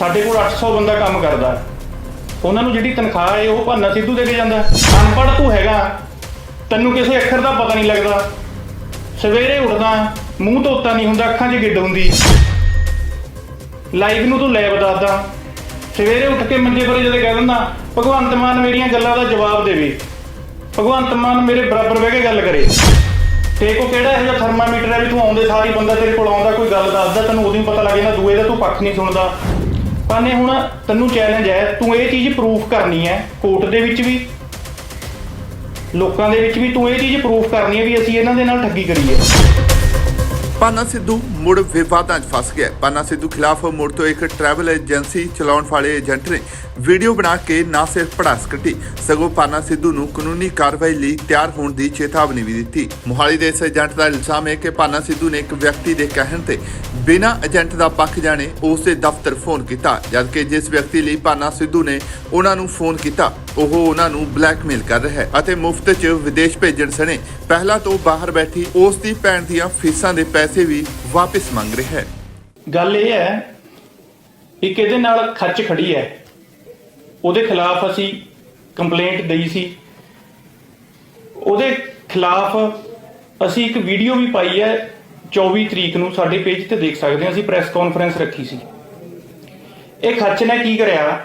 ਸਾਡੇ ਕੋਲ 800 ਬੰਦਾ ਕੰਮ ਕਰਦਾ ਹੈ। ਉਹਨਾਂ ਨੂੰ ਜਿਹੜੀ ਤਨਖਾਹ ਹੈ, ਉਹ ਭਾਨਾ ਸਿੱਧੂ ਦੇ ਕੇ ਜਾਂਦਾ ਅਨਪੜ੍ਹ ਤੂੰ ਹੈਗਾ ਤੈਨੂੰ ਕਿਸੇ ਅੱਖਰ ਦਾ ਪਤਾ ਨਹੀਂ ਲੱਗਦਾ। ਸਵੇਰੇ ਉੱਠਦਾ ਮੂੰਹ ਧੋਤਾ ਨਹੀਂ ਹੁੰਦਾ, ਅੱਖਾਂ 'ਚ ਗਿੱਡ ਹੁੰਦੀ। ਲਾਈਵ ਨੂੰ ਤੂੰ ਲੈਬ ਦੱਸਦਾ। ਸਵੇਰੇ ਉੱਠ ਕੇ ਮੰਜੇ ਪਰ ਜਦੋਂ ਕਹਿ ਦਿੰਦਾ, ਭਗਵੰਤ ਮਾਨ ਮੇਰੀਆਂ ਗੱਲਾਂ ਦਾ ਜਵਾਬ ਦੇਵੇ। ਭਗਵੰਤ ਮਾਨ ਮੇਰੇ ਬਰਾਬਰ ਬਹਿ ਕੇ ਗੱਲ ਕਰੇ। ਤੇ ਕੋ ਕਿਹੜਾ ਇਹੋ ਜਿਹਾ ਥਰਮਾਮੀਟਰ ਹੈ ਵੀ ਤੂੰ ਆਉਂਦੇ ਸਾਰੀ ਬੰਦਾ ਤੇਰੇ ਕੋਲ ਆਉਂਦਾ, ਕੋਈ ਗੱਲ ਦੱਸਦਾ, ਤੈਨੂੰ ਉਦੋਂ ਹੀ ਪਤਾ ਲੱਗ ਜਾਂਦਾ, ਦੂਏ ਦਾ ਤੂੰ ਪੱਖ ਨਹੀਂ ਸੁਣਦਾ। ਪਾਨੇ, ਹੁਣ ਤੈਨੂੰ ਚੈਲੰਜ ਹੈ, ਤੂੰ ਇਹ ਚੀਜ਼ ਪ੍ਰੂਫ ਕਰਨੀ ਹੈ ਕੋਰਟ ਦੇ ਵਿੱਚ ਵੀ, ਲੋਕਾਂ ਦੇ ਵਿੱਚ ਵੀ ਤੂੰ ਇਹ ਚੀਜ਼ ਪ੍ਰੂਫ ਕਰਨੀ ਹੈ ਵੀ ਅਸੀਂ ਇਹਨਾਂ ਦੇ ਨਾਲ ਠੱਗੀ ਕਰੀਏ। ਪਾਨਾ ਸਿੱਧੂ ਮੁੜ ਵਿਵਾਦਾਂ 'ਚ ਫਸ ਗਿਆ ਪਾਨਾ ਸਿੱਧੂ ਖਿਲਾਫ ਮੁੜ ਤੋਂ ਇੱਕ ਟਰੈਵਲ ਏਜੰਸੀ ਚਲਾਉਣ ਵਾਲੇ ਏਜੰਟ ਨੇ ਵੀਡੀਓ ਬਣਾ ਕੇ ਨਾ ਸਿਰਫ ਪੜਾਸ ਕੱਢੀ ਸਗੋਂ ਪਾਨਾ ਸਿੱਧੂ ਨੂੰ ਕਾਨੂੰਨੀ ਕਾਰਵਾਈ ਲਈ ਤਿਆਰ ਹੋਣ ਦੀ ਚੇਤਾਵਨੀ ਵੀ ਦਿੱਤੀ। ਮੁਹਾਲੀ ਦੇ ਇਸ ਏਜੰਟ ਦਾ ਇਲਜ਼ਾਮ ਹੈ ਕਿ ਪਾਨਾ ਸਿੱਧੂ ਨੇ ਇੱਕ ਵਿਅਕਤੀ ਦੇ ਕਹਿਣ ਤੇ ਬਿਨਾਂ ਏਜੰਟ ਦਾ ਪੱਖ ਜਾਣੇ ਉਸ ਦੇ ਦਫ਼ਤਰ ਫੋਨ ਕੀਤਾ, ਜਦਕਿ ਜਿਸ ਵਿਅਕਤੀ ਲਈ ਪਾਨਾ ਸਿੱਧੂ ਨੇ ਉਹਨਾਂ ਨੂੰ ਫੋਨ ਕੀਤਾ ਉਹ ਉਹਨਾਂ ਨੂੰ ਬਲੈਕਮੇਲ ਕਰ ਰਿਹਾ ਹੈ ਅਤੇ ਮੁਫਤ 'ਚ ਵਿਦੇਸ਼ ਭੇਜਣ ਸਣੇ ਪਹਿਲਾਂ ਤੋਂ ਬਾਹਰ ਬੈਠੀ ਉਸ ਦੀ ਭੈਣ ਦੀਆਂ ਫੀਸਾਂ ਦੇ ਪੈਸੇ ਵੀ ਵਾਪਸ ਮੰਗ ਰਿਹਾ ਹੈ। ਗੱਲ ਇਹ ਹੈ ਇੱਕ ਇਹਦੇ ਨਾਲ ਖੱਚ ਖੜੀ ਹੈ? ਉਹਦੇ ਖਿਲਾਫ ਅਸੀਂ ਕੰਪਲੇਂਟ ਦਈ ਸੀ। ਉਹਦੇ ਖਿਲਾਫ ਅਸੀਂ ਇੱਕ ਵੀਡੀਓ ਵੀ ਪਾਈ ਹੈ 24 ਤਰੀਕ ਨੂੰ ਸਾਡੇ ਪੇਜ ਤੇ ਦੇਖ ਸਕਦੇ ਹਾਂ, ਅਸੀਂ ਪ੍ਰੈਸ ਕਾਨਫਰੰਸ ਰੱਖੀ ਸੀ। ਇਹ ਖਰਚ ਨੇ ਕੀ ਕਰਿਆ?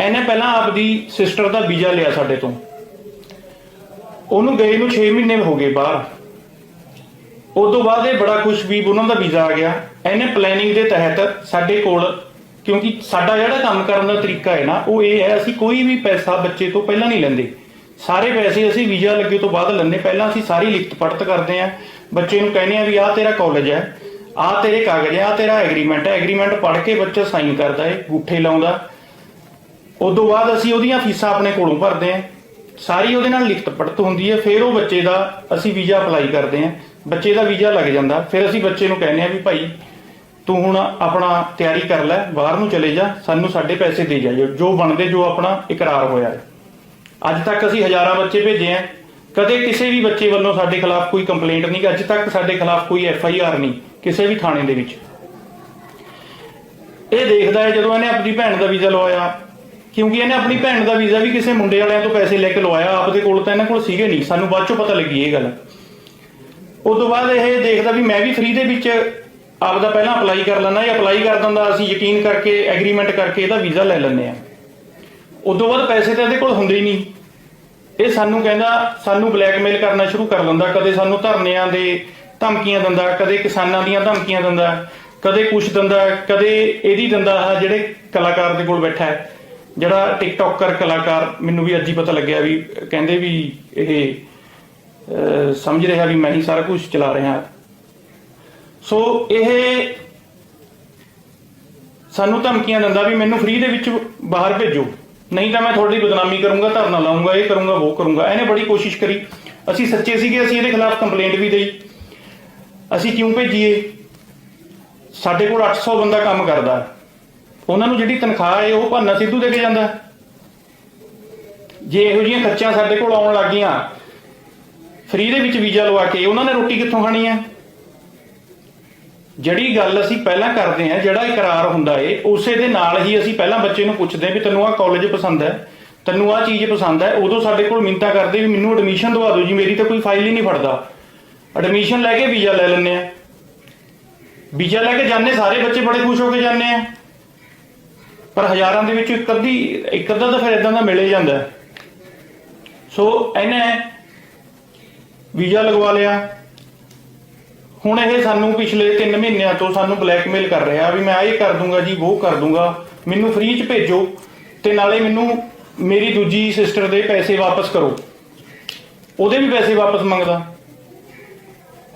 ਇਹਨੇ ਪਹਿਲਾਂ ਆਪਦੀ ਸਿਸਟਰ ਦਾ ਵੀਜ਼ਾ ਲਿਆ ਸਾਡੇ ਤੋਂ। ਉਹਨੂੰ ਗਏ ਨੂੰ 6 ਮਹੀਨੇ ਹੋ ਗਏ ਬਾਹਰ। ਉਸ ਤੋਂ ਬਾਅਦ ਇਹ ਬੜਾ ਖੁਸ਼ ਵੀ ਉਹਨਾਂ ਦਾ ਵੀਜ਼ਾ ਆ ਗਿਆ। ਇਹਨੇ ਪਲੈਨਿੰਗ ਦੇ ਤਹਿਤ ਸਾਡੇ ਕੋਲ, ਕਿਉਂਕਿ ਸਾਡਾ ਜਿਹੜਾ ਕੰਮ ਕਰਨ ਦਾ ਤਰੀਕਾ ਹੈ ਨਾ, ਉਹ ਇਹ ਹੈ, ਅਸੀਂ ਕੋਈ ਵੀ ਪੈਸਾ ਬੱਚੇ ਤੋਂ ਪਹਿਲਾਂ ਨਹੀਂ ਲੈਂਦੇ। ਸਾਰੇ ਪੈਸੇ ਅਸੀਂ ਵੀਜ਼ਾ ਲੱਗੇ ਤੋਂ ਬਾਅਦ ਲੈਂਦੇ। ਪਹਿਲਾਂ ਅਸੀਂ ਸਾਰੀ ਲਿਖਤ ਪੜਤ ਕਰਦੇ ਆ ਬੱਚੇ ਨੂੰ ਕਹਿੰਦੇ ਆ ਵੀ ਆਹ ਤੇਰਾ ਕਾਲਜ ਹੈ, ਆਹ ਤੇਰੇ ਕਾਗਜ਼ ਹੈ, ਆਹ ਤੇਰਾ ਐਗਰੀਮੈਂਟ ਹੈ। ਐਗਰੀਮੈਂਟ ਪੜ੍ਹ ਕੇ ਬੱਚਾ ਸਾਈਨ ਕਰਦਾ ਹੈ, ਗੂਠੇ ਲਾਉਂਦਾ। ਉਸ ਤੋਂ ਬਾਅਦ ਅਸੀਂ ਉਹਦੀਆਂ ਫੀਸਾਂ ਆਪਣੇ ਕੋਲੋਂ ਭਰਦੇ ਹਾਂ। ਸਾਰੀ ਉਹਦੇ ਨਾਲ ਲਿਖਤ ਪੜਤ ਹੁੰਦੀ ਹੈ। ਫਿਰ ਉਹ ਬੱਚੇ ਦਾ ਅਸੀਂ ਵੀਜ਼ਾ ਅਪਲਾਈ ਕਰਦੇ ਹਾਂ। ਬੱਚੇ ਦਾ ਵੀਜ਼ਾ ਲੱਗ ਜਾਂਦਾ। ਫਿਰ ਅਸੀਂ ਬੱਚੇ ਨੂੰ ਕਹਿੰਦੇ ਆ ਵੀ ਭਾਈ ਤੂੰ ਹੁਣ ਆਪਣਾ ਤਿਆਰੀ ਕਰ ਲੈ, ਬਾਹਰ ਨੂੰ ਚਲੇ ਜਾ, ਸਾਨੂੰ ਸਾਡੇ ਪੈਸੇ ਦੇ ਜਾਇਓ ਜੋ ਬਣਦੇ, ਜੋ ਆਪਣਾ ਇਕਰਾਰ ਹੋਇਆ ਹੈ। ਅੱਜ ਤੱਕ ਅਸੀਂ ਹਜ਼ਾਰਾਂ ਬੱਚੇ ਭੇਜੇ ਆ ਕਦੇ ਕਿਸੇ ਵੀ ਬੱਚੇ ਵੱਲੋਂ ਸਾਡੇ ਖਿਲਾਫ ਕੋਈ ਕੰਪਲੇਂਟ ਨਹੀਂ, ਅੱਜ ਤੱਕ ਸਾਡੇ ਖਿਲਾਫ ਕੋਈ ਐਫ ਆਈ ਆਰ ਨਹੀਂ, ਕਿਸੇ ਵੀ ਥਾਣੇ ਦੇ ਵਿੱਚ। ਇਹ ਦੇਖਦਾ ਹੈ ਜਦੋਂ ਇਹਨੇ ਆਪਣੀ ਭੈਣ ਦਾ ਵੀਜ਼ਾ ਲਵਾਇਆ ਕਿਉਂਕਿ ਇਹਨੇ ਆਪਣੀ ਭੈਣ ਦਾ ਵੀਜ਼ਾ ਵੀ ਕਿਸੇ ਮੁੰਡੇ ਵਾਲਿਆਂ ਤੋਂ ਪੈਸੇ ਲੈ ਕੇ ਲਵਾਇਆ, ਆਪਦੇ ਕੋਲ ਤਾਂ ਇਹਨਾਂ ਕੋਲ ਸੀਗੇ ਨਹੀਂ। ਸਾਨੂੰ ਬਾਅਦ ਚੋਂ ਪਤਾ ਲੱਗੀ ਇਹ ਗੱਲ। ਉਸ ਤੋਂ ਬਾਅਦ ਇਹ ਦੇਖਦਾ ਵੀ ਮੈਂ ਵੀ ਫ੍ਰੀ ਦੇ ਵਿੱਚ ਆਪਦਾ ਪਹਿਲਾਂ ਅਪਲਾਈ ਕਰ ਲੈਣਾ ਇਹ ਅਪਲਾਈ ਕਰ ਦਿੰਦਾ, ਅਸੀਂ ਯਕੀਨ ਕਰਕੇ ਐਗਰੀਮੈਂਟ ਕਰਕੇ ਇਹਦਾ ਵੀਜ਼ਾ ਲੈ ਲੈਂਦੇ ਆ ਉਸ ਤੋਂ ਬਾਅਦ ਪੈਸੇ ਤਾਂ ਇਹਦੇ ਕੋਲ ਹੁੰਦੇ ਹੀ ਨਹੀਂ। ਇਹ ਸਾਨੂੰ ਕਹਿੰਦਾ, ਸਾਨੂੰ ਬਲੈਕਮੇਲ ਕਰਨਾ ਸ਼ੁਰੂ ਕਰ ਲੈਂਦਾ ਕਦੇ ਸਾਨੂੰ ਧਰਨਿਆਂ ਦੇ ਧਮਕੀਆਂ ਦਿੰਦਾ, ਕਦੇ ਕਿਸਾਨਾਂ ਦੀਆਂ ਧਮਕੀਆਂ ਦਿੰਦਾ, ਕਦੇ ਕੁਛ ਦਿੰਦਾ, ਕਦੇ ਇਹਦੀ ਦਿੰਦਾ ਜਿਹੜੇ ਕਲਾਕਾਰ ਦੇ ਕੋਲ ਬੈਠਾ ਹੈ। ਜਿਹੜਾ ਟਿਕਟੌਕਰ ਕਲਾਕਾਰ, ਮੈਨੂੰ ਵੀ ਅੱਜ ਹੀ ਪਤਾ ਲੱਗਿਆ ਵੀ ਕਹਿੰਦੇ ਵੀ ਇਹ ਸਮਝ ਰਿਹਾ ਵੀ ਮੈਂ ਹੀ ਸਾਰਾ ਕੁਝ ਚਲਾ ਰਿਹਾ। ਸੋ ਇਹ ਸਾਨੂੰ ਧਮਕੀਆਂ ਦਿੰਦਾ ਵੀ ਮੈਨੂੰ ਫ੍ਰੀ ਦੇ ਵਿੱਚ ਬਾਹਰ ਭੇਜੋ। ਨਹੀਂ ਤਾਂ ਮੈਂ ਤੁਹਾਡੀ ਬਦਨਾਮੀ ਕਰੂੰਗਾ, ਧਰਨਾ ਲਾਉਂਗਾ ਇਹ ਕਰੂੰਗਾ, ਉਹ ਕਰੂੰਗਾ। ਇਹਨੇ ਬੜੀ ਕੋਸ਼ਿਸ਼ ਕਰੀ। ਅਸੀਂ ਸੱਚੇ ਸੀਗੇ, ਅਸੀਂ ਇਹਦੇ ਖਿਲਾਫ ਕੰਪਲੇਂਟ ਵੀ ਦੇਈ। ਅਸੀਂ ਕਿਉਂ ਭੇਜੀਏ? ਸਾਡੇ ਕੋਲ 800 ਬੰਦਾ ਕੰਮ ਕਰਦਾ। ਹੈ। ਉਹਨਾਂ ਨੂੰ ਜਿਹੜੀ ਤਨਖਾਹ ਹੈ, ਉਹ ਭਾਨਾ ਸਿੱਧੂ ਦੇ ਕੇ ਜਾਂਦਾ ਜੇ ਇਹੋ ਜਿਹੀਆਂ ਖਰਚਾ ਸਾਡੇ ਕੋਲ ਆਉਣ ਲੱਗੀਆਂ ਫ੍ਰੀ ਦੇ ਵਿੱਚ ਵੀਜ਼ਾ ਲਵਾ ਕੇ ਉਹਨਾਂ ਨੇ ਰੋਟੀ ਕਿੱਥੋਂ ਖਾਣੀ ਹੈ? ਜਿਹੜੀ ਗੱਲ ਅਸੀਂ ਪਹਿਲਾਂ ਕਰਦੇ ਹਾਂ, ਜਿਹੜਾ ਇਕਰਾਰ ਹੁੰਦਾ ਏ ਉਸੇ ਦੇ ਨਾਲ ਹੀ ਅਸੀਂ ਪਹਿਲਾਂ ਬੱਚੇ ਨੂੰ ਪੁੱਛਦੇ ਹਾਂ ਵੀ ਤੈਨੂੰ ਆਹ ਕਾਲਜ ਪਸੰਦ ਹੈ, ਤੈਨੂੰ ਆਹ ਚੀਜ਼ ਪਸੰਦ ਹੈ, ਉਦੋਂ ਸਾਡੇ ਕੋਲ ਮਿੰਤਾ ਕਰਦੇ ਵੀ ਮੈਨੂੰ ਐਡਮਿਸ਼ਨ ਦਵਾ ਦਿਓ ਜੀ, ਮੇਰੀ ਤਾਂ ਕੋਈ ਫਾਈਲ ਹੀ ਨਹੀਂ ਫੜਦਾ। ਐਡਮਿਸ਼ਨ ਲੈ ਕੇ ਵੀਜ਼ਾ ਲੈ ਲੈਂਦੇ ਆ ਵੀਜ਼ਾ ਲੈ ਕੇ ਜਾਂਦੇ, ਸਾਰੇ ਬੱਚੇ ਬੜੇ ਖੁਸ਼ ਹੋ ਕੇ ਜਾਂਦੇ ਆ ਪਰ ਹਜ਼ਾਰਾਂ ਦੇ ਵਿੱਚ ਇੱਕ ਅੱਧੀ, ਇੱਕ ਅੱਧਾ ਤਾਂ ਫਿਰ ਇਦਾਂ ਦਾ ਮਿਲੇ ਜਾਂਦਾ ਸੋ ਇਹਨੇ ਵੀਜ਼ਾ ਲਗਵਾ ਲਿਆ। ਹੁਣ ਇਹ ਸਾਨੂੰ ਪਿਛਲੇ 3 ਮਹੀਨਿਆਂ ਤੋਂ ਸਾਨੂੰ ਬਲੈਕਮੇਲ ਕਰ ਰਿਹਾ ਵੀ ਮੈਂ ਇਹ ਕਰ ਦੂੰਗਾ ਜੀ ਉਹ ਕਰ ਦੂੰਗਾ। ਮੈਨੂੰ ਫ੍ਰੀ ਚ ਭੇਜੋ ਤੇ ਨਾਲੇ ਮੈਨੂੰ ਮੇਰੀ ਦੂਜੀ ਸਿਸਟਰ ਦੇ ਪੈਸੇ ਵਾਪਸ ਕਰੋ। ਉਹਦੇ ਵੀ ਪੈਸੇ ਵਾਪਸ ਮੰਗਦਾ।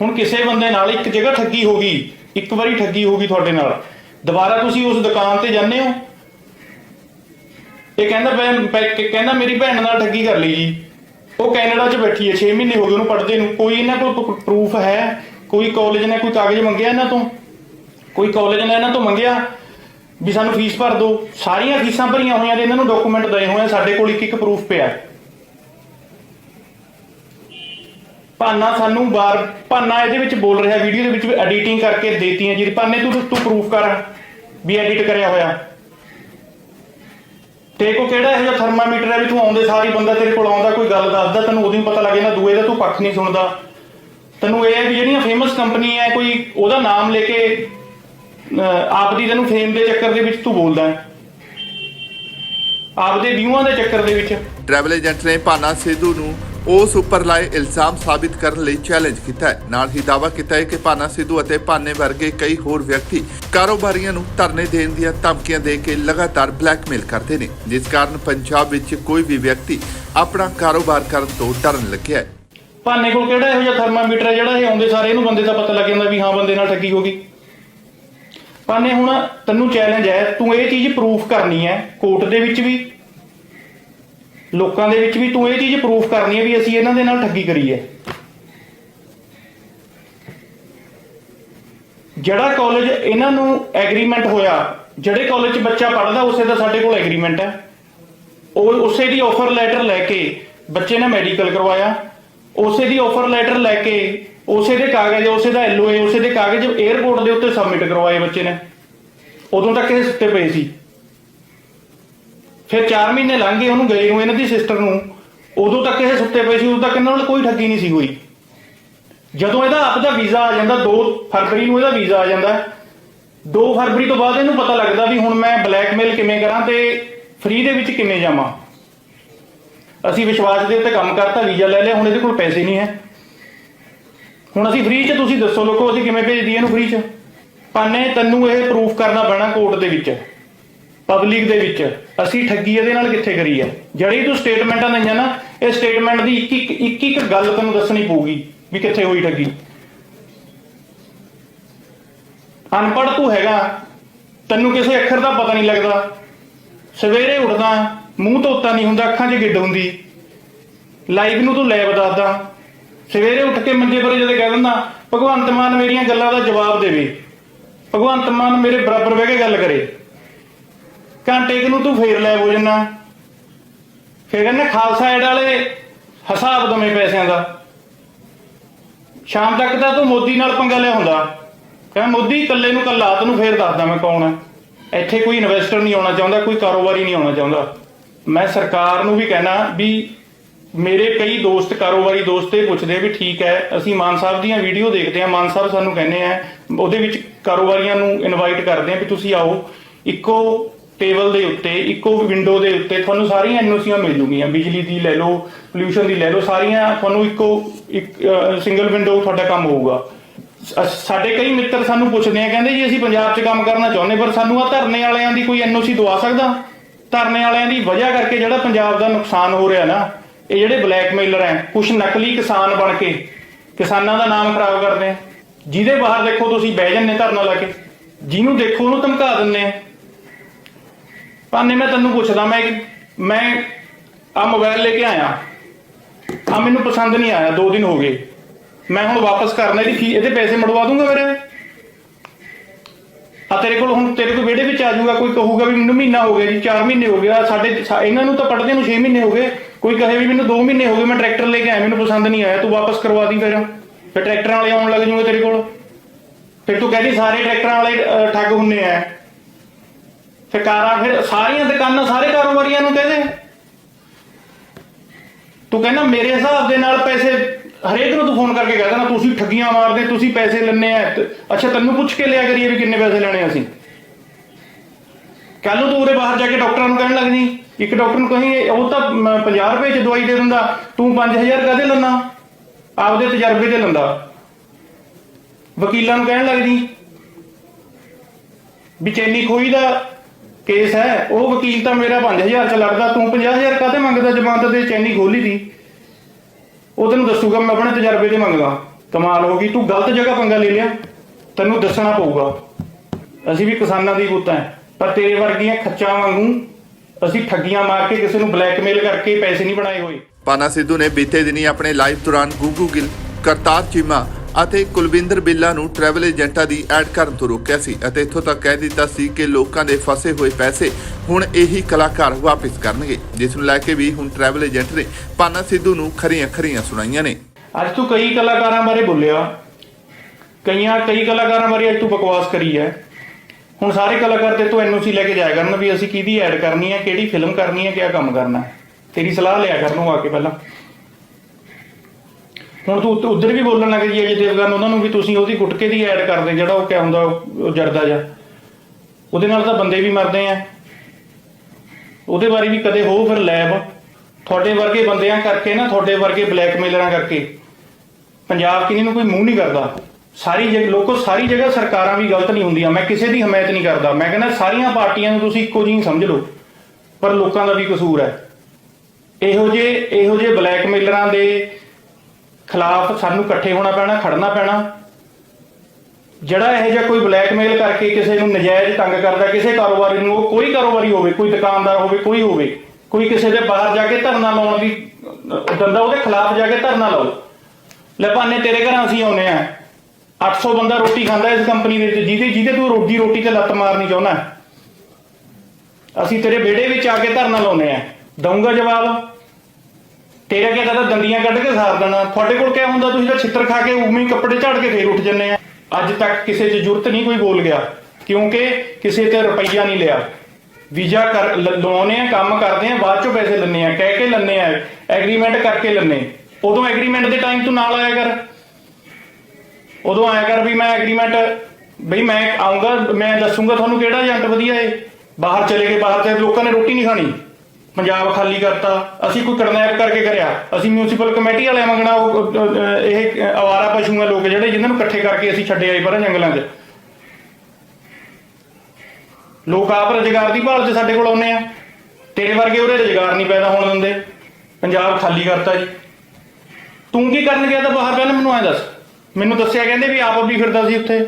ਹੁਣ ਕਿਸੇ ਬੰਦੇ ਨਾਲ ਇੱਕ ਜਗ੍ਹਾ ਠੱਗੀ ਹੋ ਗਈ, ਇੱਕ ਵਾਰੀ ਠੱਗੀ ਹੋ ਗਈ ਤੁਹਾਡੇ ਨਾਲ। ਦੁਬਾਰਾ ਤੁਸੀਂ ਉਸ ਦੁਕਾਨ ਤੇ ਜਾਂਦੇ ਹੋ ਇਹ ਕਹਿੰਦਾ ਭੈਣ, ਭੈ- ਕਹਿੰਦਾ ਮੇਰੀ ਭੈਣ ਨਾਲ ਠੱਗੀ ਕਰ ਲਈ ਜੀ। ਉਹ ਕੈਨੇਡਾ 'ਚ ਬੈਠੀ ਹੈ 6 ਮਹੀਨੇ ਹੋ ਗਏ ਉਹਨੂੰ ਪੜ੍ਹਦੇ ਨੂੰ। ਕੋਈ ਇਹਨਾਂ ਕੋਲ ਪ੍ਰੂਫ ਹੈ? ਕੋਈ ਕਾਲਜ ਨੇ ਕੋਈ ਕਾਗਜ਼ ਮੰਗਿਆ ਇਹਨਾਂ ਤੋਂ? ਕੋਈ ਕਾਲਜ ਨੇ ਇਹਨਾਂ ਤੋਂ ਮੰਗਿਆ? ਵੀ ਸਾਨੂੰ ਫੀਸ ਭਰ ਦਿਓ। ਸਾਰੀਆਂ ਫੀਸਾਂ ਭਰੀਆਂ ਹੋਈਆਂ ਤੇ ਇਹਨਾਂ ਨੂੰ ਡਾਕੂਮੈਂਟ ਦਏ ਹੋਏ ਆ। ਸਾਡੇ ਕੋਲ ਇੱਕ ਇੱਕ ਪ੍ਰੂਫ ਪਿਆ। ਭਾਨਾ ਸਾਨੂੰ ਬਾਰ, ਭਾਨਾ ਇਹਦੇ ਵਿੱਚ ਬੋਲ ਰਿਹਾ ਵੀਡੀਓ ਦੇ ਵਿੱਚ ਐਡੀਟਿੰਗ ਕਰਕੇ ਦੇਤੀਆਂ ਜੀ। ਭਾਨੇ ਤੂੰ ਤੂੰ ਪ੍ਰੂਫ ਕਰ ਵੀ ਐਡਿਟ ਕਰਿਆ ਹੋਇਆ। ਤੇ ਕੋ ਕਿਹੜਾ ਇਹੋ ਜਿਹਾ ਥਰਮਾਮੀਟਰ ਹੈ ਵੀ ਤੂੰ ਆਉਂਦੇ ਸਾਰੀ ਬੰਦਾ ਤੇਰੇ ਕੋਲ ਆਉਂਦਾ, ਕੋਈ ਗੱਲ ਦੱਸਦਾ, ਤੈਨੂੰ ਉਦੋਂ ਹੀ ਪਤਾ ਲੱਗ ਜਾਂਦਾ, ਦੂਏ ਦਾ ਤੂੰ ਪੱਖ ਨਹੀਂ ਸੁਣਦਾ। ਤੈਨੂੰ ਇਹ ਹੈ ਵੀ ਜਿਹੜੀਆਂ ਫੇਮਸ ਕੰਪਨੀ ਹੈ, ਕੋਈ ਉਹਦਾ ਨਾਮ ਲੈ ਕੇ ਆਪਦੀ ਤੈਨੂੰ ਫੇਮ ਦੇ ਚੱਕਰ ਦੇ ਵਿੱਚ ਤੂੰ ਬੋਲਦਾ ਹੈ। ਆਪਦੇ ਵਿਊਆਂ ਦੇ ਚੱਕਰ ਦੇ ਵਿੱਚ। ਟਰੈਵਲ ਏਜੰਟ ਨੇ ਪਾਨਾ ਸਿੱਧੂ ਨੂੰ ਉਸ ਉੱਪਰ ਲਾਏ ਇਲਜ਼ਾਮ ਸਾਬਿਤ ਕਰਨ ਲਈ ਚੈਲੰਜ ਕੀਤਾ ਹੈ। ਨਾਲ ਹੀ ਦਾਅਵਾ ਕੀਤਾ ਹੈ ਕਿ ਪਾਨਾ ਸਿੱਧੂ ਅਤੇ ਪਾਨੇ ਵਰਗੇ ਕਈ ਹੋਰ ਵਿਅਕਤੀ ਕਾਰੋਬਾਰੀਆਂ ਨੂੰ ਧਰਨੇ ਦੇਣ ਦੀਆਂ ਧਮਕੀਆਂ ਦੇ ਕੇ ਲਗਾਤਾਰ ਬਲੈਕਮੇਲ ਕਰਦੇ ਨੇ। ਜਿਸ ਕਾਰਨ ਪੰਜਾਬ ਵਿੱਚ ਕੋਈ ਵੀ ਵਿਅਕਤੀ ਆਪਣਾ ਕਾਰੋਬਾਰ ਕਰਨ ਤੋਂ ਡਰਨ ਲੱਗਿਆ ਹੈ। ਭਾਨੇ ਕੋਲ ਕਿਹੜਾ ਇਹੋ ਜਿਹਾ ਥਰਮਾਮੀਟਰ ਹੈ? ਜਿਹੜਾ ਇਹ ਆਉਂਦੇ ਸਾਰੇ ਇਹਨੂੰ ਬੰਦੇ ਦਾ ਪਤਾ ਲੱਗ ਜਾਂਦਾ ਵੀ ਹਾਂ, ਬੰਦੇ ਨਾਲ ਠੱਗੀ ਹੋ ਗਈ। ਭਾਨੇ, ਹੁਣ ਤੈਨੂੰ ਚੈਲੰਜ ਹੈ, ਤੂੰ ਇਹ ਚੀਜ਼ ਪ੍ਰੂਫ ਕਰਨੀ ਹੈ ਕੋਰਟ ਦੇ ਵਿੱਚ ਵੀ ਲੋਕਾਂ ਦੇ ਵਿੱਚ ਵੀ ਤੂੰ ਇਹ ਚੀਜ਼ ਪ੍ਰੂਫ ਕਰਨੀ ਹੈ ਵੀ ਅਸੀਂ ਇਹਨਾਂ ਦੇ ਨਾਲ ਠੱਗੀ ਕਰੀ ਹੈ। ਜਿਹੜਾ ਕਾਲਜ ਇਹਨਾਂ ਨੂੰ ਐਗਰੀਮੈਂਟ ਹੋਇਆ, ਜਿਹੜੇ ਕਾਲਜ 'ਚ ਬੱਚਾ ਪੜ੍ਹਦਾ, ਉਸੇ ਦਾ ਸਾਡੇ ਕੋਲ ਐਗਰੀਮੈਂਟ ਹੈ। ਉਹ ਉਸੇ ਦੀ ਆਫਰ ਲੈਟਰ ਲੈ ਕੇ ਬੱਚੇ ਨੇ ਮੈਡੀਕਲ ਕਰਵਾਇਆ। ਉਸੇ ਦੀ ਆਫਰ ਲੈਟਰ ਲੈ ਕੇ ਉਸੇ ਦੇ ਕਾਗਜ਼, ਉਸੇ ਦਾ ਐਲਓਏ ਉਸੇ ਦੇ ਕਾਗਜ਼ 에ਅਰਪੋਰਟ ਦੇ ਉੱਤੇ ਸਬਮਿਟ ਕਰਵਾਏ ਬੱਚੇ ਨੇ। ਉਦੋਂ ਤੱਕ ਇਹ ਸੁੱਤੇ ਪਏ ਸੀ। ਫਿਰ 4 ਮਹੀਨੇ ਲੰਘ ਗਏ, ਉਹਨੂੰ ਗਏ ਨੂੰ, ਇਹਨਾਂ ਦੀ ਸਿਸਟਰ ਨੂੰ। ਉਦੋਂ ਤੱਕ ਇਹ ਸੁੱਤੇ ਪਏ ਸੀ, ਉਦੋਂ ਤੱਕ ਇਹਨਾਂ ਨਾਲ ਕੋਈ ਠੱਗੀ ਨਹੀਂ ਸੀ ਹੋਈ। ਜਦੋਂ ਇਹਦਾ ਆਪ ਦਾ ਵੀਜ਼ਾ ਆ ਜਾਂਦਾ 2 ਫਰਵਰੀ ਨੂੰ ਇਹਦਾ ਵੀਜ਼ਾ ਆ ਜਾਂਦਾ। 2 ਫਰਵਰੀ ਤੋਂ ਬਾਅਦ ਇਹਨੂੰ ਪਤਾ ਲੱਗਦਾ ਵੀ ਹੁਣ ਮੈਂ ਬਲੈਕਮੇਲ ਕਿਵੇਂ ਕਰਾਂ ਤੇ ਫ੍ਰੀ ਦੇ ਵਿੱਚ ਕਿਵੇਂ ਜਾਵਾਂ। ਅਸੀਂ ਵਿਸ਼ਵਾਸ ਦੇ ਉੱਤੇ ਕੰਮ ਕਰਤਾ, ਵੀਜ਼ਾ ਲੈ ਲਿਆ, ਹੁਣ ਇਹਦੇ ਕੋਲ ਪੈਸੇ ਨਹੀਂ ਹੈ। ਹੁਣ ਅਸੀਂ ਫ੍ਰੀ 'ਚ, ਤੁਸੀਂ ਦੱਸੋ ਲੋਕੋ, ਅਸੀਂ ਕਿਵੇਂ ਭੇਜ ਦਈਏ ਇਹਨੂੰ ਫ੍ਰੀ 'ਚ? ਪਾਨੇ ਤੈਨੂੰ ਇਹ ਪ੍ਰੂਫ ਕਰਨਾ ਪੈਣਾ ਕੋਰਟ ਦੇ ਵਿੱਚ। ਪਬਲਿਕ ਦੇ ਵਿੱਚ। ਅਸੀਂ ਠੱਗੀ ਇਹਦੇ ਨਾਲ ਕਿੱਥੇ ਕਰੀ ਹੈ ਜਿਹੜੀ ਤੂੰ ਸਟੇਟਮੈਂਟਾਂ ਦਈਆਂ ਨਾ, ਇਹ ਸਟੇਟਮੈਂਟ ਦੀ ਇੱਕ ਇੱਕ ਇੱਕ ਇੱਕ ਗੱਲ ਤੈਨੂੰ ਦੱਸਣੀ ਪਊਗੀ ਵੀ ਕਿੱਥੇ ਹੋਈ ਠੱਗੀ। ਅਨਪੜ੍ਹ ਤੂੰ ਹੈਗਾ। ਤੈਨੂੰ ਕਿਸੇ ਅੱਖਰ ਦਾ ਪਤਾ ਨਹੀਂ ਲੱਗਦਾ। ਸਵੇਰੇ ਉੱਠਦਾ, ਮੂੰਹ ਧੋਤਾ ਨਹੀਂ ਹੁੰਦਾ, ਅੱਖਾਂ 'ਚ ਗਿੱਡ ਹੁੰਦੀ। ਲਾਈਵ ਨੂੰ ਤੂੰ ਲੈਬ ਦੱਸਦਾ। ਸਵੇਰੇ ਉੱਠ ਕੇ ਮੰਜੇ ਪਰ ਜਦੋਂ ਕਹਿ ਦਿੰਦਾ, ਭਗਵੰਤ ਮਾਨ ਮੇਰੀਆਂ ਗੱਲਾਂ ਦਾ ਜਵਾਬ ਦੇਵੇ। ਭਗਵੰਤ ਮਾਨ ਮੇਰੇ ਬਰਾਬਰ ਬਹਿ ਕੇ ਗੱਲ ਕਰੇ। ਘੰਟੇ ਕੁ ਨੂੰ ਤੂੰ ਫੇਰ ਲੈ ਹੋ ਜੰਨਾ। ਫੇਰ ਕਹਿੰਦਾ ਖਾਲਸਾ ਐਡ ਵਾਲੇ ਹਿਸਾਬ ਦਵੇਂ ਪੈਸਿਆਂ ਦਾ। ਸ਼ਾਮ ਤੱਕ ਤਾਂ ਤੂੰ ਮੋਦੀ ਨਾਲ ਪੰਗਾ ਲਿਆ ਹੁੰਦਾ। ਕਹਿੰਦਾ ਮੋਦੀ ਇਕੱਲੇ ਨੂੰ ਕੱਲਾ ਤੈਨੂੰ ਫੇਰ ਦੱਸਦਾ ਮੈਂ ਕੌਣ ਹੈ ਇੱਥੇ ਕੋਈ ਇਨਵੈਸਟਰ ਨਹੀਂ ਆਉਣਾ ਚਾਹੁੰਦਾ, ਕੋਈ ਕਾਰੋਬਾਰੀ ਨਹੀਂ ਆਉਣਾ ਚਾਹੁੰਦਾ। ਮੈਂ ਸਰਕਾਰ ਨੂੰ ਵੀ ਕਹਿਣਾ ਵੀ ਮੇਰੇ ਕਈ ਦੋਸਤ, ਕਾਰੋਬਾਰੀ ਦੋਸਤ ਇਹ ਪੁੱਛਦੇ ਵੀ ਠੀਕ ਹੈ, ਅਸੀਂ ਮਾਨ ਸਾਹਿਬ ਦੀਆਂ ਵੀਡੀਓ ਦੇਖਦੇ ਆ ਮਾਨ ਸਾਹਿਬ ਸਾਨੂੰ ਕਹਿੰਦੇ ਆ, ਉਹਦੇ ਵਿੱਚ ਕਾਰੋਬਾਰੀਆਂ ਨੂੰ ਇਨਵਾਈਟ ਕਰਦੇ ਆ ਵੀ ਤੁਸੀਂ ਆਓ। ਇੱਕੋ ਟੇਬਲ ਦੇ ਉੱਤੇ, ਇੱਕੋ ਵਿੰਡੋ ਦੇ ਉੱਤੇ ਤੁਹਾਨੂੰ ਸਾਰੀਆਂ ਐਨਓਸੀਆਂ ਮਿਲ ਜੂਗੀਆਂ ਬਿਜਲੀ ਦੀ ਲੈ ਲਓ ਪੋਲੂਸ਼ਨ ਦੀ ਲੈ ਲਓ, ਸਾਰੀਆਂ ਤੁਹਾਨੂੰ ਇੱਕੋ, ਇੱਕ ਸਿੰਗਲ ਵਿੰਡੋ ਤੁਹਾਡਾ ਕੰਮ ਹੋਊਗਾ। ਸਾਡੇ ਕਈ ਮਿੱਤਰ ਸਾਨੂੰ ਪੁੱਛਦੇ ਆ, ਕਹਿੰਦੇ ਜੀ ਅਸੀਂ ਪੰਜਾਬ 'ਚ ਕੰਮ ਕਰਨਾ ਚਾਹੁੰਦੇ, ਪਰ ਸਾਨੂੰ ਆ ਧਰਨੇ ਵਾਲਿਆਂ ਦੀ ਕੋਈ ਐਨਓਸੀ ਦਵਾ ਸਕਦਾ? ਧਰਨੇ ਵਾਲਿਆਂ ਦੀ ਵਜ੍ਹਾ ਕਰਕੇ ਜਿਹੜਾ ਪੰਜਾਬ ਦਾ ਨੁਕਸਾਨ ਹੋ ਰਿਹਾ ਨਾ, ਇਹ ਜਿਹੜੇ ਬਲੈਕਮੇਲਰ ਹੈ ਕੁਝ ਨਕਲੀ ਕਿਸਾਨ ਬਣ ਕੇ ਕਿਸਾਨਾਂ ਦਾ ਨਾਮ ਖਰਾਬ ਕਰਦੇ ਆ। ਜਿਹਦੇ ਬਾਹਰ ਦੇਖੋ ਤੁਸੀਂ ਬਹਿ ਜੰਨੇ ਧਰਨਾ ਲਾ ਕੇ, ਜਿਹਨੂੰ ਦੇਖੋ ਉਹਨੂੰ ਧਮਕਾ ਦਿੰਦੇ ਆ। ਪਾਨੇ ਮੈਂ ਤੈਨੂੰ ਪੁੱਛਦਾ, ਮੈਂ ਮੈਂ ਆ ਮੋਬਾਈਲ ਲੈ ਕੇ ਆਇਆ। ਆ ਮੈਨੂੰ ਪਸੰਦ ਨਹੀਂ ਆਇਆ 2 ਦਿਨ ਹੋ ਗਏ। ਮੈਂ ਹੁਣ ਵਾਪਸ ਕਰਨਾ ਇਹਦੀ ਫੀ ਇਹਦੇ ਪੈਸੇ ਮੜਵਾ ਦੂੰਗਾ ਮੇਰੇ ਆ ਤੇਰੇ ਕੋਲ ਹੁਣ ਤੇਰੇ ਕੋਲ ਵਿਹੜੇ ਵਿੱਚ ਆ ਜਾਊਗਾ, ਕੋਈ ਕਹੂਗਾ ਵੀ ਮੈਨੂੰ ਮਹੀਨਾ ਹੋ ਗਿਆ ਜੀ 4 ਮਹੀਨੇ ਹੋ ਗਿਆ ਸਾਡੇ ਇਹਨਾਂ ਨੂੰ ਤਾਂ ਪੜਦੇ ਨੂੰ 6 ਮਹੀਨੇ ਹੋ ਗਏ। ਕੋਈ ਕਹੇ ਵੀ ਮੈਨੂੰ 2 ਮਹੀਨੇ ਹੋ ਗਏ, ਮੈਂ ਟਰੈਕਟਰ ਲੈ ਕੇ ਆਇਆ, ਮੈਨੂੰ ਪਸੰਦ ਨਹੀਂ ਆਇਆ, ਤੂੰ ਵਾਪਸ ਕਰਵਾ ਦੀ ਫਿਰ। ਫਿਰ ਟਰੈਕਟਰਾਂ ਵਾਲੇ ਆਉਣ ਲੱਗ ਜੂਗੇ ਤੇਰੇ ਕੋਲ। ਫਿਰ ਤੂੰ ਕਹਿੰਦੀ ਸਾਰੇ ਟਰੈਕਟਰਾਂ ਵਾਲੇ ਠੱਗ ਹੁੰਨੇ ਆ। ਫਿਰ ਫਿਰ ਸਾਰੀਆਂ ਦੁਕਾਨਾਂ ਸਾਰੇ ਕਾਰੋਬਾਰੀਆਂ ਨੂੰ ਕਹਦੇ ਤੂੰ ਕਹਿੰਦਾ ਮੇਰੇ ਹਿਸਾਬ ਦੇ ਨਾਲ ਪੈਸੇ ਹਰੇਕ ਨੂੰ ਤੂੰ ਫੋਨ ਕਰਕੇ ਕਹਿ ਦੇਣਾ ਤੁਸੀਂ ਠੱਗੀਆਂ ਮਾਰਦੇ ਤੁਸੀਂ ਪੈਸੇ ਲੈਣੇ ਆ। ਅੱਛਾ ਤੈਨੂੰ ਪੁੱਛ ਕੇ ਲਿਆ ਕਰੀਏ ਵੀ ਕਿੰਨੇ ਪੈਸੇ ਲੈਣੇ ਆ ਅਸੀਂ। ਕੱਲ ਨੂੰ ਤੂੰ ਉਰੇ ਬਾਹਰ ਜਾ ਕੇ ਡਾਕਟਰਾਂ ਨੂੰ ਕਹਿਣ ਲੱਗ ਜੀ ਇੱਕ ਡਾਕਟਰ ਨੂੰ ਕਹੀਂ ਉਹ ਤਾਂ ਮ, 50 ਰੁਪਏ ਚ ਦਵਾਈ ਦੇ ਦਿੰਦਾ ਤੂੰ 5000 ਕਾਹਦੇ ਲੈਣਾ ਆਪਦੇ ਤਜਰਬੇ ਤੇ ਲੈਂਦਾ। ਵਕੀਲਾਂ ਨੂੰ ਕਹਿਣ ਲੱਗ ਜੀ ਵੀ ਚੈਨੀ ਖੋਈ ਦਾ ਕੇਸ ਹੈ, ਉਹ ਵਕੀਲ ਤਾਂ ਮੇਰਾ 5000 ਚ ਲੜਦਾ, ਤੂੰ 50000 ਕਾਹਤੇ ਮੰਗਦਾ ਜ਼ਮਾਨਤ ਤੇ ਚੈਨੀ ਖੋਲੀ ਦੀ? ਉਹ ਤੈਨੂੰ ਦੱਸੂਗਾ, ਮੈਂ ਆਪਣੇ ਤਜਰਬੇ ਤੇ ਮੰਗਦਾ। ਕਮਾਲ ਹੋ ਗਈ, ਤੂੰ ਗਲਤ ਜਗ੍ਹਾ ਪੰਗਾ ਲੈ ਲਿਆ। ਤੈਨੂੰ ਦੱਸਣਾ ਪਊਗਾ। ਅਸੀਂ ਵੀ ਕਿਸਾਨਾਂ ਦੀ ਪੁੱਤਾਂ ਪਰ ਤੇਰੇ ਵਰਗੀਆਂ ਖੱਚਾਂ ਵਾਂਗੂ ਅਸੀਂ ਠੱਗੀਆਂ ਮਾਰ ਕੇ ਕਿਸੇ ਨੂੰ ਬਲੈਕਮੇਲ ਕਰਕੇ ਪੈਸੇ ਨਹੀਂ ਬਣਾਏ ਹੋਏ। ਪਾਨਾ ਸਿੱਧੂ ਨੇ ਬੀਤੇ ਦਿਨੀ ਆਪਣੇ ਲਾਈਵ ਦੌਰਾਨ ਗੁੱਗੂ ਗਿੱਲ, ਕਰਤਾਰ ਚੀਮਾ ਅਤੇ ਕੁਲਵਿੰਦਰ ਬਿੱਲਾ ਨੂੰ ਟਰੈਵਲ ਏਜੰਟਾਂ ਦੀ ਐਡ ਕਰਨ ਤੋਂ ਰੋਕਿਆ ਸੀ ਅਤੇ ਇੱਥੋਂ ਤੱਕ ਕਹਿ ਦਿੱਤਾ ਸੀ ਕਿ ਲੋਕਾਂ ਦੇ ਫਸੇ ਹੋਏ ਪੈਸੇ ਹੁਣ ਇਹੀ ਕਲਾਕਾਰ ਵਾਪਸ ਕਰਨਗੇ, ਜਿਸ ਨੂੰ ਲੈ ਕੇ ਵੀ ਹੁਣ ਟਰੈਵਲ ਏਜੰਟ ਨੇ ਪਾਨਾ ਸਿੱਧੂ ਨੂੰ ਖਰੀਆਂ ਖਰੀਆਂ ਸੁਣਾਈਆਂ ਨੇ। ਅੱਜ ਤੂੰ ਕਈ ਕਲਾਕਾਰਾਂ ਬਾਰੇ ਬੋਲਿਆ। ਕਈਆਂ ਕਈ ਕਲਾਕਾਰਾਂ ਬਾਰੇ ਅੱਜ ਤੂੰ ਬਕਵਾਸ ਕਰੀ ਹੈ। ਹੁਣ ਸਾਰੇ ਕਲਾਕਾਰ ਤੇ ਤੋਂ ਐਨਓਸੀ ਲੈ ਕੇ ਜਾਇਆ ਕਰਨ ਵੀ ਅਸੀਂ ਕਿਹਦੀ ਐਡ ਕਰਨੀ ਹੈ, ਕਿਹੜੀ ਫਿਲਮ ਕਰਨੀ ਹੈ, ਕਿਆ ਕੰਮ ਕਰਨਾ ਤੇਰੀ ਸਲਾਹ ਲਿਆ ਕਰਨ ਨੂੰ ਆ ਕੇ ਪਹਿਲਾਂ। ਹੁਣ ਤੂੰ ਉੱਧ- ਉੱਧਰ ਵੀ ਬੋਲਣ ਲੱਗ ਜੀ ਅਜੇ ਦੇਵਗਨ ਉਹਨਾਂ ਨੂੰ ਵੀ ਤੁਸੀਂ ਉਹਦੀ ਗੁਟਕੇ ਦੀ ਐਡ ਕਰਦੇ, ਜਿਹੜਾ ਉਹ ਕਿਆ ਹੁੰਦਾ, ਉਹ ਜਰਦਾ ਜਾ ਉਹਦੇ ਨਾਲ ਤਾਂ ਬੰਦੇ ਵੀ ਮਰਦੇ ਆ। ਉਹਦੇ ਬਾਰੇ ਵੀ ਕਦੇ ਹੋ ਫਿਰ ਲੈਬ। ਤੁਹਾਡੇ ਵਰਗੇ ਬੰਦਿਆਂ ਕਰਕੇ ਨਾ, ਤੁਹਾਡੇ ਵਰਗੇ ਬਲੈਕਮੇਲਰਾਂ ਕਰਕੇ। ਪੰਜਾਬ ਕਿਨੀ ਨੂੰ ਕੋਈ ਮੂੰਹ ਨਹੀਂ ਕਰਦਾ। ਸਾਰੀ ਜਗ੍ਹਾ ਲੋਕੋ, ਸਾਰੀ ਜਗ੍ਹਾ ਸਰਕਾਰਾਂ ਵੀ ਗਲਤ ਨਹੀਂ ਹੁੰਦੀਆਂ। ਮੈਂ ਕਿਸੇ ਦੀ ਹਮਾਇਤ ਨਹੀਂ ਕਰਦਾ। ਮੈਂ ਕਹਿੰਦਾ ਸਾਰੀਆਂ ਪਾਰਟੀਆਂ ਨੂੰ ਤੁਸੀਂ ਇੱਕੋ ਜਿਹੀ ਸਮਝ ਲਓ। ਪਰ ਲੋਕਾਂ ਦਾ ਵੀ ਕਸੂਰ ਹੈ। ਇਹੋ ਜਿਹੇ ਇਹੋ ਜਿਹੇ ਬਲੈਕਮੇਲਰਾਂ ਦੇ ਖਿਲਾਫ ਸਾਨੂੰ ਇਕੱਠੇ ਹੋਣਾ ਪੈਣਾ ਖੜਨਾ ਪੈਣਾ। ਜਿਹੜਾ ਇਹੋ ਜਿਹਾ ਕੋਈ ਬਲੈਕਮੇਲ ਕਰਕੇ ਕਿਸੇ ਨੂੰ ਨਜਾਇਜ਼ ਤੰਗ ਕਰਦਾ, ਕਿਸੇ ਕਾਰੋਬਾਰੀ ਨੂੰ, ਉਹ ਕੋਈ ਕਾਰੋਬਾਰੀ ਹੋਵੇ, ਕੋਈ ਦੁਕਾਨਦਾਰ ਹੋਵੇ, ਕੋਈ ਹੋਵੇ, ਕੋਈ ਕਿਸੇ ਦੇ ਬਾਹਰ ਜਾ ਕੇ ਧਰਨਾ ਲਾਉਣ ਦੀ, ਦੰਦਾ ਉਹਦੇ ਖਿਲਾਫ ਜਾ ਕੇ ਧਰਨਾ ਲਾਓ। ਲੈ ਭਾਨੇ, ਤੇਰੇ ਘਰਾਂ ਅਸੀਂ ਆਉਨੇ ਆ 800 ਬੰਦਾ ਰੋਟੀ ਖਾਂਦਾ ਇਸ ਕੰਪਨੀ ਦੇ ਵਿੱਚ, ਜਿਹਦੇ ਜਿਹਦੇ ਤੂੰ ਰੋਜੀ ਰੋਟੀ ਤੇ ਲੱਤ ਮਾਰਨੀ ਚਾਹੁੰਦਾ। ਅਸੀਂ ਤੇਰੇ ਵਿਹੜੇ ਵਿੱਚ ਆ ਕੇ ਧਰਨਾ ਲਾਉਨੇ ਆ ਦਊਂਗਾ ਜਵਾਬ। ਤੇਰਾ ਕੀ ਤਾਂ ਦੰਦੀਆਂ ਕੱਢ ਕੇ ਸਾਰ ਦੇਣਾ ਤੁਹਾਡੇ ਕੋਲ ਕਿਆ ਹੁੰਦਾ? ਤੁਸੀਂ ਤਾਂ ਛਿੱਤਰ ਖਾ ਕੇ ਉਵੇਂ ਹੀ ਕੱਪੜੇ ਝਾੜ ਕੇ ਫੇਰ ਉੱਠ ਜੰਨੇ ਆ। ਅੱਜ ਤੱਕ ਕਿਸੇ 'ਚ ਜ਼ਰੂਰਤ ਨਹੀਂ ਕੋਈ ਬੋਲ ਗਿਆ, ਕਿਉਂਕਿ ਕਿਸੇ ਤੇ ਰੁਪਈਆ ਨਹੀਂ ਲਿਆ। ਵੀਜ਼ਾ ਕਰ, ਲ- ਲਵਾਉਣੇ ਆ, ਕੰਮ ਕਰਦੇ ਆ, ਬਾਅਦ ਚੋਂ ਪੈਸੇ ਲੈਣੇ ਆ, ਕਹਿ ਕੇ ਲੈਣੇ ਆ, ਐਗਰੀਮੈਂਟ ਕਰਕੇ ਲੈਣੇ ਉਦੋਂ ਐਗਰੀਮੈਂਟ ਦੇ ਟਾਈਮ ਤੂੰ ਨਾਲ ਆਇਆ ਕਰ। ਉਦੋਂ ਆਇਆ ਕਰ ਵੀ ਮੈਂ ਐਗਰੀਮੈਂਟ, ਬਈ ਮੈਂ ਆਉਂਗਾ ਮੈਂ ਦੱਸੂਗਾ ਤੁਹਾਨੂੰ ਕਿਹੜਾ ਏਜੰਟ ਵਧੀਆ ਏ। ਬਾਹਰ ਚਲੇ ਗਏ, ਬਾਹਰ ਤੇ ਲੋਕਾਂ ਨੇ ਰੋਟੀ ਨਹੀਂ ਖਾਣੀ। ਪੰਜਾਬ ਖਾਲੀ ਕਰਤਾ, ਅਸੀਂ ਕੋਈ ਕਿਡਨੈਪ ਕਰਕੇ ਕਰਿਆ। ਅਸੀਂ ਮਿਊਨਿਸਪਲ ਕਮੇਟੀ ਵਾਲਿਆਂ ਮੰਗਣਾ ਉਹ ਇਹ ਆਵਾਰਾ ਪਸ਼ੂਆਂ ਲੋਕ ਜਿਹੜੇ ਜਿਨ੍ਹਾਂ ਨੂੰ ਇਕੱਠੇ ਕਰਕੇ ਅਸੀਂ ਛੱਡੇ ਆਏ ਪਰ ਜੰਗਲਾਂ 'ਚ। ਲੋਕ ਆਪ ਰੁਜ਼ਗਾਰ ਦੀ ਭਾਲ 'ਚ ਸਾਡੇ ਕੋਲ ਆਉਂਦੇ ਆ। ਤੇਰੇ ਵਰਗੇ ਉਹਦੇ ਰੁਜ਼ਗਾਰ ਨਹੀਂ ਪੈਦਾ ਹੋਣ ਦਿੰਦੇ। ਪੰਜਾਬ ਖਾਲੀ ਕਰਤਾ ਜੀ। ਤੂੰ ਕੀ ਕਰਨ ਗਿਆ ਤਾਂ ਬਾਹਰ ਪਹਿਲਾਂ ਮੈਨੂੰ ਐਂ ਦੱਸ। ਮੈਨੂੰ ਦੱਸਿਆ ਕਹਿੰਦੇ ਵੀ ਆਪ ਵੀ ਫਿਰਦਾ ਸੀ ਉੱਥੇ।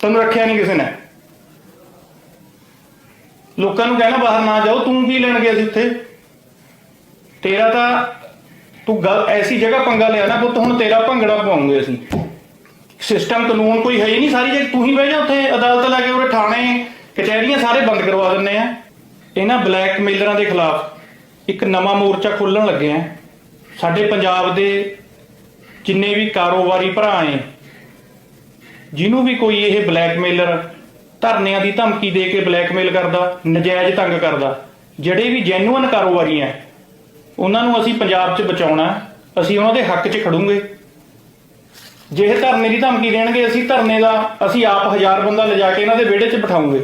ਤੈਨੂੰ ਰੱਖਿਆ ਨਹੀਂ ਕਿਸੇ ਨੇ। ਲੋਕਾਂ ਨੂੰ ਕਹਿਣਾ ਬਾਹਰ ਨਾ ਜਾਓ, ਤੂੰ ਕੀ ਲੈਣ ਗਿਆ ਸੀ ਉੱਥੇ ਤੇਰਾ ਤਾਂ ਤੂੰ ਗੱਲ ਐਸੀ ਜਗ੍ਹਾ ਪੰਗਾ ਲਿਆ ਨਾ ਪੁੱਤ, ਹੁਣ ਤੇਰਾ ਭੰਗੜਾ ਪਾਉਂਗੇ ਅਸੀਂ। ਸਿਸਟਮ ਕਾਨੂੰਨ ਕੋਈ ਹੈ ਹੀ ਨਹੀਂ ਸਾਰੀ ਜਗ੍ਹਾ, ਤੂੰ ਹੀ ਬਹਿ ਜਾ ਉੱਥੇ, ਅਦਾਲਤ ਲਾ ਕੇ ਉਰੇ ਥਾਣੇ ਕਚਹਿਰੀਆਂ ਸਾਰੇ ਬੰਦ ਕਰਵਾ ਦਿੰਨੇ ਆ। ਇਹਨਾਂ ਬਲੈਕਮੇਲਰਾਂ ਦੇ ਖਿਲਾਫ ਇੱਕ ਨਵਾਂ ਮੋਰਚਾ ਖੋਲਣ ਲੱਗੇ ਆ। ਸਾਡੇ ਪੰਜਾਬ ਦੇ ਜਿੰਨੇ ਵੀ ਕਾਰੋਬਾਰੀ ਭਰਾ ਏ ਜਿਹਨੂੰ ਵੀ ਕੋਈ ਇਹ ਬਲੈਕਮੇਲਰ ਧਰਨਿਆਂ ਦੀ ਧਮਕੀ ਦੇ ਕੇ ਬਲੈਕਮੇਲ ਕਰਦਾ, ਨਜਾਇਜ਼ ਤੰਗ ਕਰਦਾ। ਜਿਹੜੇ ਵੀ ਜੈਨੂਅਨ ਕਾਰੋਬਾਰੀ ਆ ਉਹਨਾਂ ਨੂੰ ਅਸੀਂ ਪੰਜਾਬ 'ਚ ਬਚਾਉਣਾ, ਅਸੀਂ ਉਹਨਾਂ ਦੇ ਹੱਕ 'ਚ ਖੜੂਗੇ। ਜੇ ਇਹ ਧਰਨੇ ਦੀ ਧਮਕੀ ਦੇਣਗੇ, ਅਸੀਂ ਧਰਨੇ ਦਾ, ਅਸੀਂ ਆਪ ਹਜ਼ਾਰ ਬੰਦਾ ਲਿਜਾ ਕੇ ਇਹਨਾਂ ਦੇ ਵਿਹੜੇ 'ਚ ਬਿਠਾਉਂਗੇ।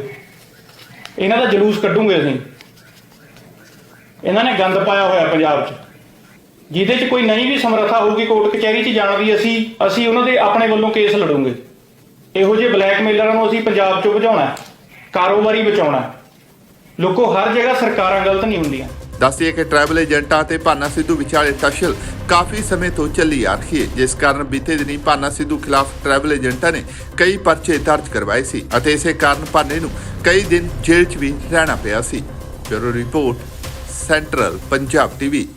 ਇਹਨਾਂ ਦਾ ਜਲੂਸ ਕੱਢੂਗੇ ਅਸੀਂ। ਇਹਨਾਂ ਨੇ ਗੰਦ ਪਾਇਆ ਹੋਇਆ ਪੰਜਾਬ 'ਚ। ਜਿਹਦੇ 'ਚ ਕੋਈ ਨਹੀਂ ਵੀ ਸਮਰੱਥਾ ਹੋਊਗੀ, ਕੋਰਟ ਕਚਹਿਰੀ 'ਚ ਜਾਣ ਦੀ ਅਸੀਂ ਅਸੀਂ ਉਹਨਾਂ ਦੇ ਆਪਣੇ ਵੱਲੋਂ ਕੇਸ ਲੜੂਗੇ। ਇਹੋ ਜਿਹੇ ਬਲੈਕਮੇਲਰਾਂ ਨੂੰ ਅਸੀਂ ਪੰਜਾਬ 'ਚੋਂ ਬਚਾਉਣਾ ਕਾਰੋਬਾਰੀ ਬਚਾਉਣਾ ਲੋਕੋ, ਹਰ ਜਗ੍ਹਾ ਸਰਕਾਰਾਂ ਗਲਤ ਨਹੀਂ ਹੁੰਦੀਆਂ। ਦੱਸਦੀਏ ਕਿ ਟਰੈਵਲ ਏਜੰਟਾਂ ਤੇ ਭਾਨਾ ਸਿੱਧੂ ਵਿਚਾਲੇ ਟਸ਼ਲ ਕਾਫੀ ਸਮੇਂ ਤੋਂ ਚੱਲੀ ਆ ਰਹੀ ਹੈ, ਜਿਸ ਕਾਰਨ ਬੀਤੇ ਦਿਨੀ ਭਾਨਾ ਸਿੱਧੂ ਖਿਲਾਫ ਟਰੈਵਲ ਏਜੰਟਾਂ ਨੇ ਕਈ ਪਰਚੇ ਦਰਜ ਕਰਵਾਏ ਸੀ ਅਤੇ ਇਸੇ ਕਾਰਨ ਭਾਨੇ ਨੂੰ ਕਈ ਦਿਨ ਜੇਲ੍ਹ 'ਚ ਵੀ ਰਹਿਣਾ ਪਿਆ ਸੀ। Bureau report, central Punjab TV.